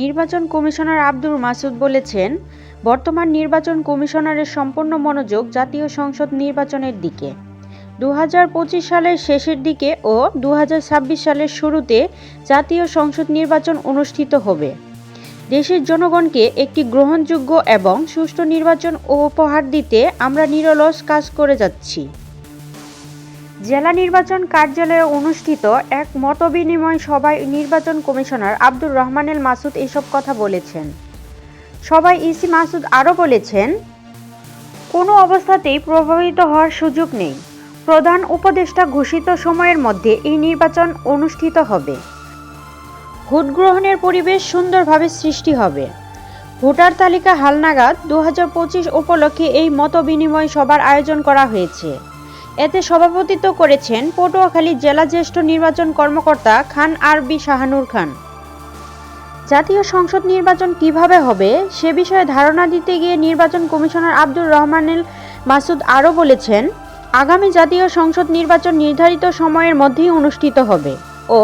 নির্বাচন কমিশনার আব্দুর মাসুদ বলেছেন, বর্তমান নির্বাচন কমিশনারের সম্পূর্ণ মনোযোগ জাতীয় সংসদ নির্বাচনের দিকে। দু হাজার পঁচিশ সালের শেষের দিকে ও দু হাজার ছাব্বিশ সালের শুরুতে জাতীয় সংসদ নির্বাচন অনুষ্ঠিত হবে। দেশের জনগণকে একটি গ্রহণযোগ্য এবং সুষ্ঠু নির্বাচন উপহার দিতে আমরা নিরলস কাজ করে যাচ্ছি। জেলা নির্বাচন কার্যালয়ে অনুষ্ঠিত এক মতবিনিময় সভায় নির্বাচন কমিশনার আব্দুর রহমানুল মাসুদ এসব কথা বলেছেন। সবাই ইসি মাসুদ আরও বলেছেন, কোনো অবস্থাতেই প্রভাবিত হওয়ার সুযোগ নেই। প্রধান উপদেষ্টা ঘোষিত সময়ের মধ্যে এই নির্বাচন অনুষ্ঠিত হবে। ভোট গ্রহণের পরিবেশ সুন্দরভাবে সৃষ্টি হবে। ভোটার তালিকা হালনাগাদ। দু হাজার পঁচিশ উপলক্ষে এই মতবিনিময় সভার আয়োজন করা হয়েছে। এতে সভাপতিত্ব করেছেন পটুয়াখালী জেলা জ্যেষ্ঠ নির্বাচন কর্মকর্তা খান আরবি শাহানুর খান। জাতীয় সংসদ নির্বাচন কীভাবে হবে সে বিষয়ে ধারণা দিতে গিয়ে নির্বাচন কমিশনার আব্দুর রহমানুল মাসুদ আরও বলেছেন, আগামী জাতীয় সংসদ নির্বাচন নির্ধারিত সময়ের মধ্যেই অনুষ্ঠিত হবে ও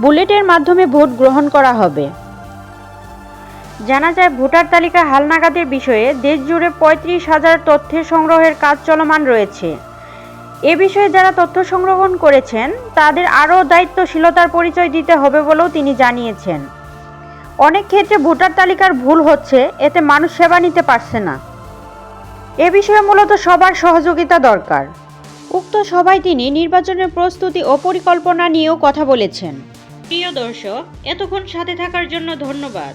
বুলেটের মাধ্যমে ভোট গ্রহণ করা হবে। জানা যায়, ভোটার তালিকা হালনাগাদের বিষয়ে দেশজুড়ে পঁয়ত্রিশ হাজার তথ্যের সংগ্রহের কাজ চলমান রয়েছে। এ বিষয়ে যারা তথ্য সংগ্রহণ করেছেন, তাদের আরও দায়িত্বশীলতার পরিচয় দিতে হবে বলেও তিনি জানিয়েছেন। অনেক ক্ষেত্রে ভোটার তালিকার ভুল হচ্ছে, এতে মানুষ সেবা নিতে পারছে না। এ বিষয়ে মূলত সবার সহযোগিতা দরকার। উক্ত সভায় তিনি নির্বাচনের প্রস্তুতি ও পরিকল্পনা নিয়েও কথা বলেছেন। প্রিয় দর্শক, এতক্ষণ সাথে থাকার জন্য ধন্যবাদ।